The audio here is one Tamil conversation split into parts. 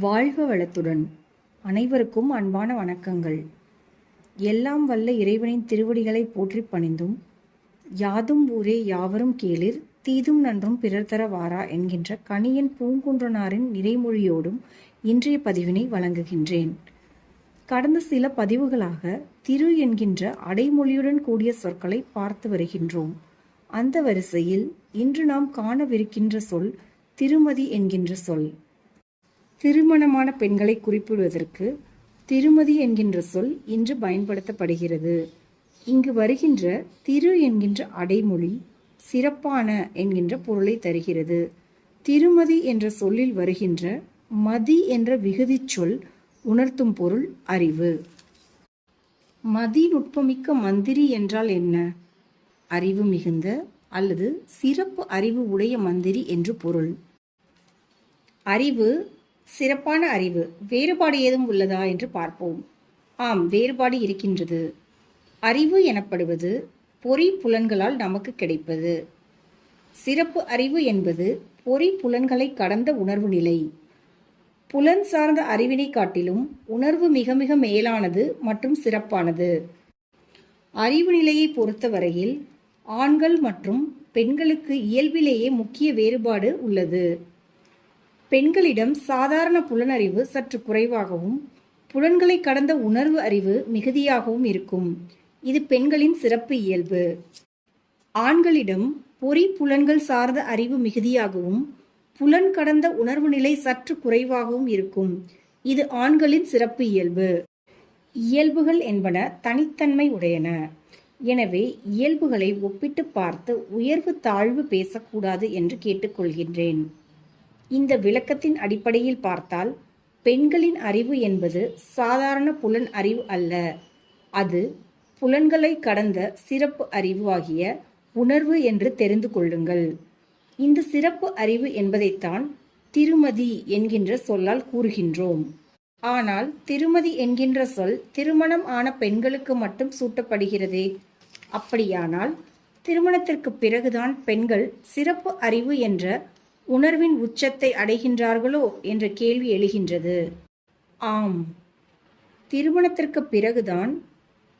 வாழ்க வளத்துடன். அனைவருக்கும் அன்பான வணக்கங்கள். எல்லாம் வல்ல இறைவனின் திருவடிகளை போற்றி பணிந்தும் யாதும் ஊரே யாவரும் கேளிர் தீதும் நன்றும் பிறர் தர வாரா என்கின்ற கணியன் பூங்குன்றனாரின் நிறைமொழியோடும் இன்றைய பதிவினை வழங்குகின்றேன். கடந்த சில பதிவுகளாக திரு என்கின்ற அடைமொழியுடன் கூடிய சொற்களை பார்த்து வருகின்றோம். அந்த வரிசையில் இன்று நாம் காணவிருக்கின்ற சொல் திருமதி என்கின்ற சொல். திருமணமான பெண்களை குறிப்பிடுவதற்கு திருமதி என்கின்ற சொல் இன்று பயன்படுத்தப்படுகிறது. இங்கு வருகின்ற திரு என்கின்ற அடைமொழி சிறப்பான என்கின்ற பொருளை தருகிறது. திருமதி என்ற சொல்லில் வருகின்ற மதி என்ற விகுதிச் சொல் உணர்த்தும் பொருள் அறிவு. மதி நுட்பமிக்க மந்திரி என்றால் என்ன? அறிவு மிகுந்த அல்லது சிறப்பு அறிவு உடைய மந்திரி என்று பொருள். அறிவு சிறப்பான அறிவு வேறுபாடு ஏதும் உள்ளதா என்று பார்ப்போம். ஆம் வேறுபாடு இருக்கின்றது. அறிவு எனப்படுவது பொறி புலன்களால் நமக்கு கிடைப்பது. சிறப்பு அறிவு என்பது பொறி புலன்களை கடந்த உணர்வு நிலை. புலன் சார்ந்த அறிவினை காட்டிலும் உணர்வு மிக மிக மேலானது மற்றும் சிறப்பானது. அறிவு நிலையை பொறுத்தவரையில் ஆண்கள் மற்றும் பெண்களுக்கு இயல்பிலேயே முக்கிய வேறுபாடு உள்ளது. பெண்களிடம் சாதாரண புலனறிவு சற்று குறைவாகவும் புலன்களை கடந்த உணர்வு அறிவு மிகுதியாகவும் இருக்கும். இது பெண்களின் சிறப்பு இயல்பு. ஆண்களிடம் பொறி புலன்கள் சார்ந்த அறிவு மிகுதியாகவும் புலன் கடந்த உணர்வு நிலை சற்று குறைவாகவும் இருக்கும். இது ஆண்களின் சிறப்பு இயல்பு. இயல்புகள் என்பன தனித்தன்மை உடையன. எனவே இயல்புகளை ஒப்பிட்டு பார்த்து உயர்வு தாழ்வு பேசக்கூடாது என்று கேட்டுக்கொள்கின்றேன். இந்த விளக்கத்தின் அடிப்படையில் பார்த்தால் பெண்களின் அறிவு என்பது சாதாரண புலன் அறிவு அல்ல. அது புலன்களை கடந்த சிறப்பு அறிவு ஆகிய உணர்வு என்று தெரிந்து கொள்ளுங்கள். இந்த சிறப்பு அறிவு என்பதைத்தான் திருமதி என்கின்ற சொல்லால் கூறுகின்றோம். ஆனால் திருமதி என்கின்ற சொல் திருமணம் ஆன பெண்களுக்கு மட்டும் சூட்டப்படுகிறதே? அப்படியானால் திருமணத்திற்கு பிறகுதான் பெண்கள் சிறப்பு அறிவு என்ற உணர்வின் உச்சத்தை அடைகின்றார்களோ என்ற கேள்வி எழுகின்றது. ஆம். திருமணத்திற்கு பிறகுதான்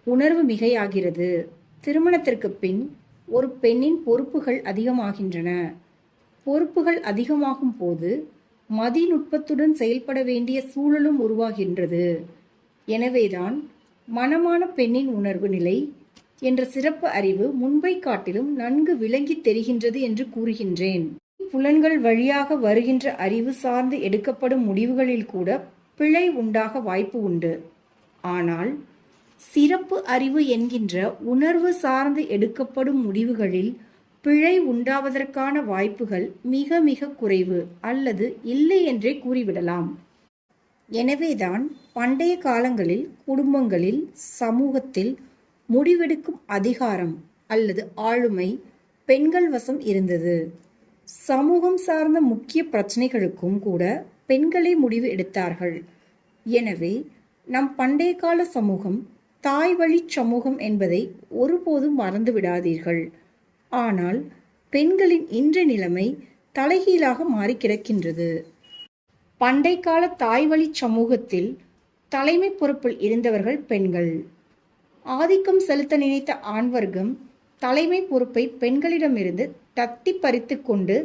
உணர்வு மிகையாகிறது. திருமணத்திற்கு பின் ஒரு பெண்ணின் பொறுப்புகள் அதிகமாகின்றன. பொறுப்புகள் அதிகமாகும் போது மதிநுட்பத்துடன் செயல்பட வேண்டிய சூழலும் உருவாகின்றது. எனவேதான் மனமான பெண்ணின் உணர்வு நிலை என்ற சிறப்பு அறிவு முன்பை காட்டிலும் நன்கு விளங்கி தெரிகின்றது என்று கூறுகின்றேன். புலன்கள் வழியாக வருகின்ற அறிவு சார்ந்து எடுக்கப்படும் முடிவுகளில் கூட பிழை உண்டாக வாய்ப்பு உண்டு. ஆனால் சிறப்பு அறிவு என்கின்ற உணர்வு சார்ந்து எடுக்கப்படும் முடிவுகளில் பிழை உண்டாவதற்கான வாய்ப்புகள் மிக மிக குறைவு அல்லது இல்லை என்றே கூறிவிடலாம். எனவேதான் பண்டைய காலங்களில் குடும்பங்களில் சமூகத்தில் முடிவெடுக்கும் அதிகாரம் அல்லது ஆளுமை பெண்கள் வசம் இருந்தது. சமூகம் சார்ந்த முக்கிய பிரச்சனைகளுக்கும் கூட பெண்களே முடிவு எடுத்தார்கள். எனவே நம் பண்டைய கால சமூகம் தாய் வழி சமூகம் என்பதை ஒருபோதும் மறந்து விடாதீர்கள். ஆனால் பெண்களின் இன்ற நிலைமை தலைகீழாக மாறி கிடக்கின்றது. பண்டை கால தாய் வழி சமூகத்தில் தலைமை பொறுப்பில் இருந்தவர்கள் பெண்கள். ஆதிக்கம் செலுத்த நினைத்த ஆண் வர்க்கம் தலைமை பொறுப்பை பெண்களிடமிருந்து தட்டி பறித்து கொண்டு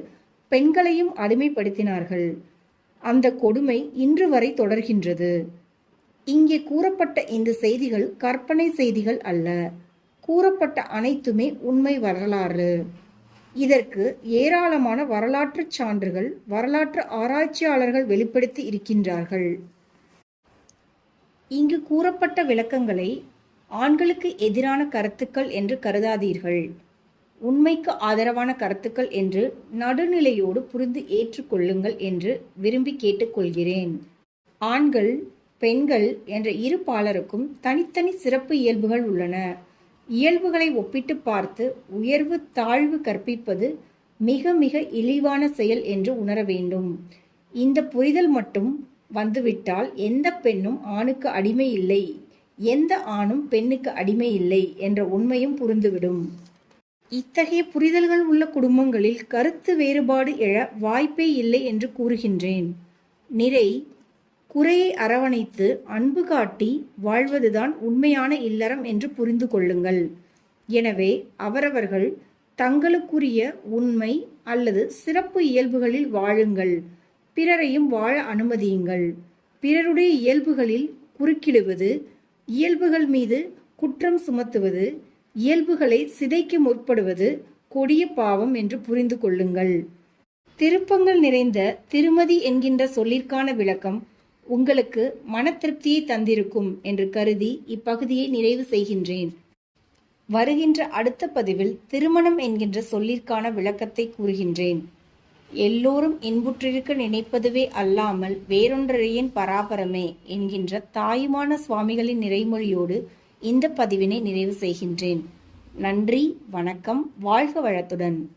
பெண்களையும் அடிமைப்படுத்தினார்கள். அந்த கொடுமை இன்று வரை தொடர்கின்றது. இங்கே கூறப்பட்ட இந்த செய்திகள் கற்பனை செய்திகள் அல்ல. கூறப்பட்ட அனைத்துமே உண்மை வரலாறு. இதற்கு ஏராளமான வரலாற்று சான்றுகள் வரலாற்று ஆராய்ச்சியாளர்கள் வெளிப்படுத்தி இருக்கின்றார்கள். இங்கு கூறப்பட்ட விளக்கங்களை ஆண்களுக்கு எதிரான கருத்துக்கள் என்று கருதாதீர்கள். உண்மைக்கு ஆதரவான கருத்துக்கள் என்று நடுநிலையோடு புரிந்து ஏற்றுக்கொள்ளுங்கள் என்று விரும்பி கேட்டுக்கொள்கிறேன். ஆண்கள் பெண்கள் என்ற இரு பாலருக்கும் தனித்தனி சிறப்பு இயல்புகள் உள்ளன. இயல்புகளை ஒப்பிட்டு பார்த்து உயர்வு தாழ்வு கற்பிப்பது மிக மிக இழிவான செயல் என்று உணர வேண்டும். இந்த புரிதல் மட்டும் வந்துவிட்டால் எந்த பெண்ணும் ஆணுக்கு அடிமை இல்லை எந்த ஆணும் பெண்ணுக்கு அடிமை இல்லை என்ற உண்மையும் புரிந்துவிடும். இத்தகைய புரிதல்கள் உள்ள குடும்பங்களில் கருத்து வேறுபாடு எழ வாய்ப்பே இல்லை என்று கூறுகின்றேன். நிறை குறையை அரவணைத்து அன்பு காட்டி வாழ்வதுதான் உண்மையான இல்லறம் என்று புரிந்து கொள்ளுங்கள். எனவே அவரவர்கள் தங்களுக்குரிய உண்மை அல்லது சிறப்பு இயல்புகளில் வாழுங்கள். பிறரையும் வாழ அனுமதியுங்கள். பிறருடைய இயல்புகளில் குறுக்கிடுவது இயல்புகள் மீது குற்றம் சுமத்துவது இயல்புகளை சிதைக்க முற்படுவது கொடிய பாவம் என்று புரிந்து கொள்ளுங்கள். திருப்பங்கள் நிறைந்த திருமதி என்கின்ற சொல்லிற்கான விளக்கம் உங்களுக்கு மன திருப்தியை தந்திருக்கும் என்று கருதி இப்பகுதியை நிறைவு செய்கின்றேன். வருகின்ற அடுத்த பதிவில் திருமணம் என்கின்ற சொல்லிற்கான விளக்கத்தை கூறுகின்றேன். எல்லோரும் இன்புற்றிருக்க நினைப்பதுவே அல்லாமல் வேறொன்றையின் பராபரமே என்கின்ற தாயுமான சுவாமிகளின் நிறைமொழியோடு இந்த பதிவினை நிறைவு செய்கின்றேன். நன்றி வணக்கம் வாழ்க வளத்துடன்.